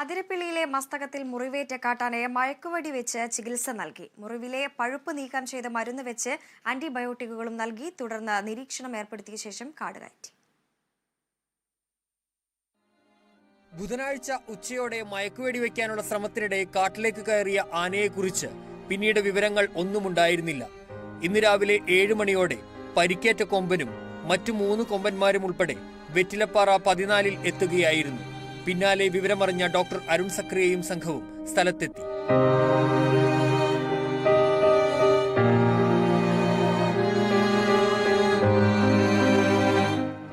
അതിരപ്പിള്ളിയിലെ മസ്തകത്തിൽ മുറിവേറ്റ കാട്ടാനയെ മയക്കുവടി വെച്ച് ചികിത്സ നൽകി. മുറിവിലെ പഴുപ്പ് നീക്കം ചെയ്ത മരുന്ന് വെച്ച് ആന്റിബയോട്ടിക്കുകളും നൽകി. തുടർന്ന് നിരീക്ഷണം ഏർപ്പെടുത്തിയ ശേഷം കാട് കയറ്റി. ബുധനാഴ്ച ഉച്ചയോടെ മയക്കുവെടി വെക്കാനുള്ള ശ്രമത്തിനിടെ കാട്ടിലേക്ക് കയറിയ ആനയെക്കുറിച്ച് പിന്നീട് വിവരങ്ങൾ ഒന്നുമുണ്ടായിരുന്നില്ല. ഇന്ന് രാവിലെ ഏഴ് മണിയോടെ പരിക്കേറ്റ കൊമ്പനും മറ്റു മൂന്ന് കൊമ്പന്മാരും ഉൾപ്പെടെ വെറ്റിലപ്പാറ പതിനാലിൽ എത്തുകയായിരുന്നു. പിന്നാലെ വിവരമറിഞ്ഞ ഡോക്ടർ അരുൺ സക്രിയയും സംഘവും സ്ഥലത്തെത്തി.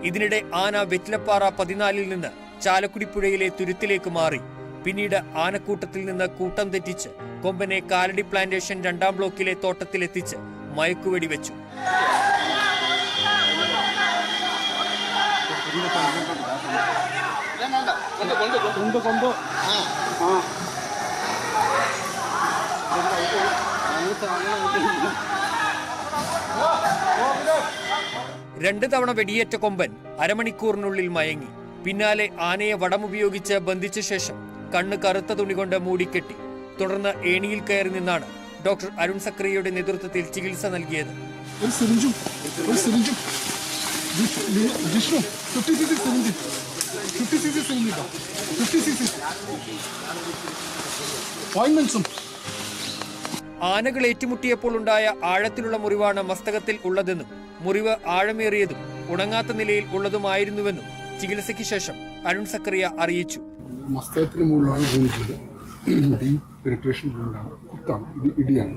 ഇതിനിടെ ആന വെറ്റിലപ്പാറ പതിനാലിൽ നിന്ന് ചാലക്കുടി പുഴയിലെ തുരുത്തിലേക്ക് മാറി. പിന്നീട് ആനക്കൂട്ടത്തിൽ നിന്ന് കൂട്ടം തെറ്റിച്ച് കൊമ്പനെ കാലടി പ്ലാന്റേഷൻ രണ്ടാം ബ്ലോക്കിലെ തോട്ടത്തിലെത്തിച്ച് മയക്കുവെടി വെച്ചു. കൊണ്ട് കൊണ്ട് ആ രണ്ട് തവണ വെടിയേറ്റ കൊമ്പൻ അരമണിക്കൂറിനുള്ളിൽ മയങ്ങി. പിന്നാലെ ആനയെ വടമുപയോഗിച്ച് ബന്ധിച്ച ശേഷം കണ്ണ് കറുത്ത തുണി കൊണ്ട് മൂടിക്കെട്ടി. തുടർന്ന് ഏണിയിൽ കയറി നിന്നാണ് ഡോക്ടർ അരുൺ സക്രിയയുടെ നേതൃത്വത്തിൽ ചികിത്സ നൽകിയത്. ഒരു സിറിഞ്ചും ഒരു സിറിഞ്ചും. Jishnu fifty C C syringe fifty C C ഓയിൻമെന്റ്സും ആനകൾ ഏറ്റുമുട്ടിയപ്പോൾ ഉണ്ടായ ആഴത്തിലുള്ള മുറിവാണ് മസ്തകത്തിൽ ഉള്ളതെന്നും മുറിവ് ആഴമേറിയതും ഉണങ്ങാത്ത നിലയിൽ ഉള്ളതുമായിരുന്നുവെന്നും ചികിത്സയ്ക്ക് ശേഷം അരുൺ സക്രിയ അറിയിച്ചു. മസ്തകത്തിന് മുകളിലാണ് വീണിട്ടുള്ളത് ഡീപ് പെനിട്രേഷൻ ഇടി ഇടിയാണ്.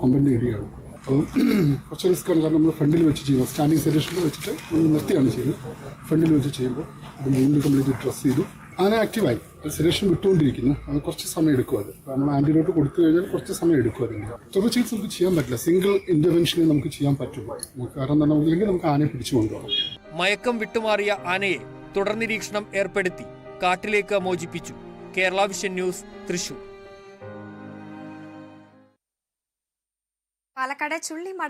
കൊമ്പന്റെ ഇടിയാണ്. അപ്പോൾ കുറച്ച് റിസ്ക്കാണ് കാരണം നമ്മൾ ഫ്രണ്ടിൽ വെച്ച് ചെയ്യുന്നത് സ്റ്റാൻഡിങ് സെലക്ഷനിൽ വെച്ചിട്ട് നമ്മൾ നിർത്തിയാണ് ചെയ്യുന്നത്. ഫ്രണ്ടിൽ വെച്ച് ചെയ്യുമ്പോൾ അത് വീണ്ടും കംപ്ലീറ്റ് ഡ്രസ് ചെയ്തു. അങ്ങനെ ആക്റ്റീവായി. അത് സെലക്ഷൻ വിട്ടുകൊണ്ടിരിക്കുന്നു. അത് കുറച്ച് സമയം എടുക്കും അത്. നമ്മൾ ആന്റിബയോട്ടിക് കൊടുത്തു കഴിഞ്ഞാൽ കുറച്ച് സമയം എടുക്കും അതിന്. തുടർ ചികിത്സ നമുക്ക് ചെയ്യാൻ പറ്റില്ല. സിംഗിൾ ഇന്റർവെൻഷനെ നമുക്ക് ചെയ്യാൻ പറ്റുള്ളൂ. കാരണം എന്താണ് ഇല്ലെങ്കിൽ നമുക്ക് ആനയെ പിടിച്ചു കൊണ്ടുപോകാം മയക്കം വിട്ടുമാറിയ ആനയെ തുടർ നിരീക്ഷണം ഏർപ്പെടുത്തി കാട്ടിലേക്ക് മോചിപ്പിച്ചു. Kerala vision news Thrissur. Palakkad Chullimada